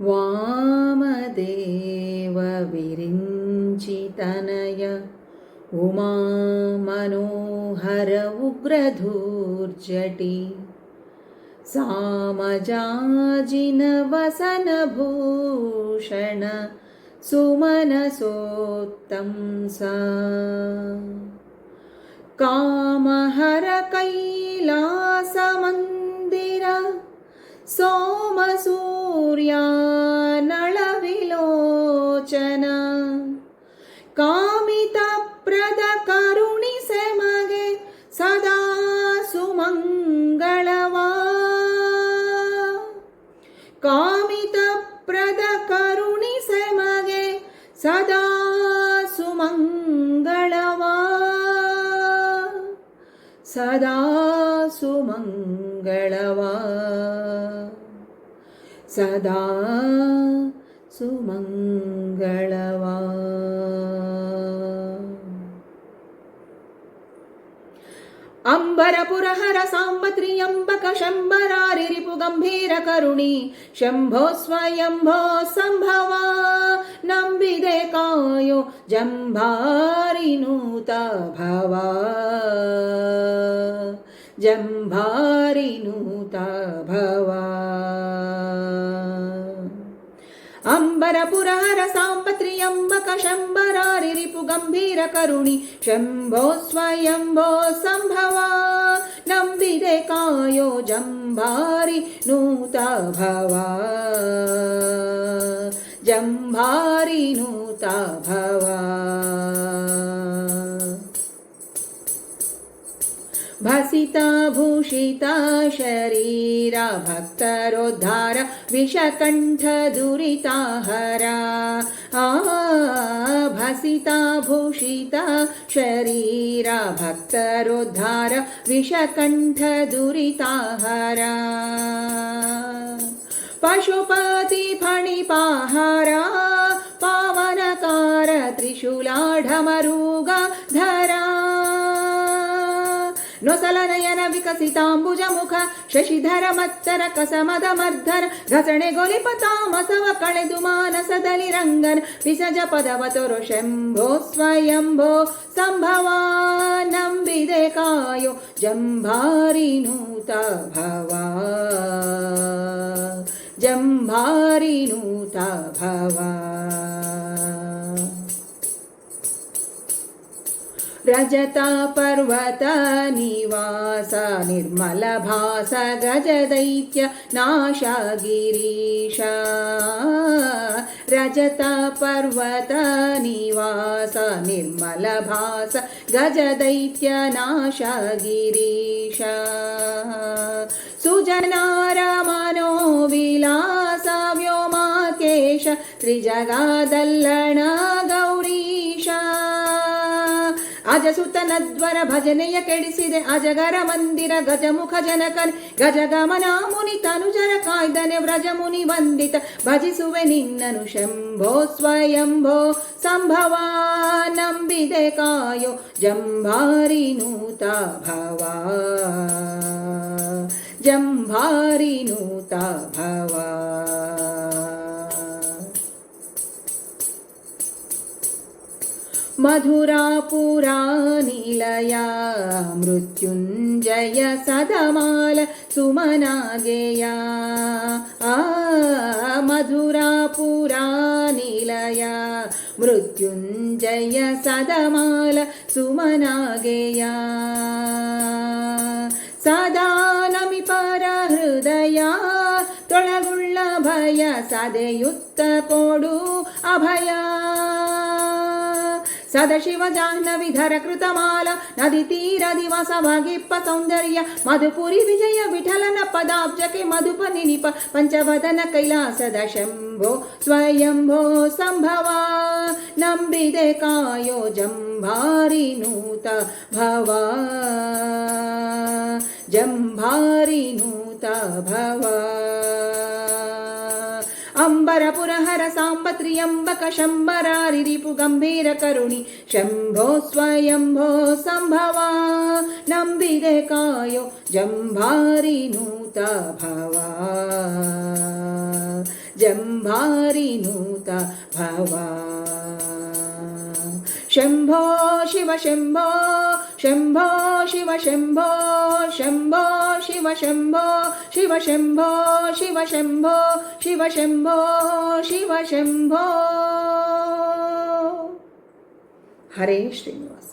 वामदेवविरिञ्चितनय उमा मनोहर उग्रधूर्जटि सामजाजिनवसनभूषण सुमनसोत्तं सा। कामहर कैलासमन्दिर ಸೂರ್ಯಾನಳವಿಲೋಚನ. ಕಾಮಿತ ಪ್ರದ ಕರುಣಿ ಸೆಮಗೆ ಸದಾ ಸುಮಂಗಳವಾ. ಕಾಮಿತ ಪ್ರದ ಕರುಣಿ ಸೆಮಗೆ ಸದಾ ಸುಮಂಗಳವಾ. ಸದಾ ಸುಮಂಗಳವಾ. सदा सुमङ्गलवा। अम्बरपुरहर साम्बत्र्यम्बक शम्बरारिरिपु शम्भो स्वयम्भो सम्भवा। नम्बिदे कायो जम्भारिनूत भवा। जम्भारिनूत भवा अम्बरपुरहर साम्बत्र्यम्बक शम्बरारिरिपु गम्भीरकरुणि शम्भो स्वयम्भो सम्भवा नम्बिदे कायो जम्भारि नूत भवा भसिता, भूषिता, शरीरा, भक्तरोद्धार, विषकण्ठ दुरिता हरा भसिता, भूषिता, शरीरा, भक्तरोद्धार, विषकण्ठ दुरिता हरा पशुपति, फणिपाहारा, पावनकार, त्रिशूलाढमरुगा, धरा। नयन विकसिताम्बुजमुख शशिधर मत्सर कसमदमर्धर घसणे गोलिपतामसव कणेदु मानसदलिरङ्गन् विसज पदवतुरु शम्भो स्वयम्भो सम्भवानम्बिदे कायो जम्भारिनूत भवा। जम्भारिनूत भवा। रजतापर्वतनिवास निर्मलभास गजदैत्य नाशगिरीश। रजतपर्वत निवास निर्मलभास गज दैत्य सुजनारमनो विलास व्योमाकेश त्रिजगादल्लण गौ ಅಜಸುತನದ್ವರ ಭಜನೆಯ ಕೆಡಿಸಿದೆ ಅಜಗರ ಮಂದಿರ ಗಜಮುಖ ಜನಕನ್. ಗಜಗಮನ ಮುನಿ ತನುಜರ ಕಾಯ್ದನೆ ವ್ರಜಮುನಿ ವಂದಿತ. ಭಜಿಸುವೆ ನಿನ್ನನು ಶಂಭೋ ಸ್ವಯಂಭೋ. ಸಂಭವ ನಂಬಿದೆ ಕಾಯೋ ಜಂಭಾರಿ ನೂತ ಭವ. ಜಂಭಾರಿ ನೂತ ಭವ. मधुरापुरा निलया मृत्युञ्जय सदमाल सुमनागेया आ मधुरापुरा निलया मृत्युञ्जय सदमाल सुमनागेया सदा नमि परहृदया ತೊಳಗುಳ್ಳ ಭಯ ಸದೆಯುತ್ತ ಕೊಡು ಅಭಯ सदशिव जाह्नविधर कृतमाला नदीतीरदिवस भगिप्प सौन्दर्य मधुपुरि विजय विठलन पदाब्जके मधुप निनिप पञ्चवदन कैलासदशम्भो स्वयम्भो सम्भवा नम्बिदेकायो जम्भारि नूत भवा। जम्भारिनूता भवा। అంబరపురహర సాంబ త్రియంబక శంబరారిపు గంభీర కరుణి. శంభో స్వయంభో సంభవ నంబిదే కాయో జంభారి నూత భవ. జంభారి నూత భవ. శంభో శివ శంభో ಶಂಭೋ ಶಿವ ಶಂಭೋ ಶಂಭೋ ಶಿವ ಶಂಭೋ ಶಿವ ಶಂಭೋ ಶಿವ ಶಂಭೋ ಶಿವ ಶಂಭೋ ಶಿವ ಶಂಭೋ ಹರೇ ಶ್ರೀನಿವಾಸ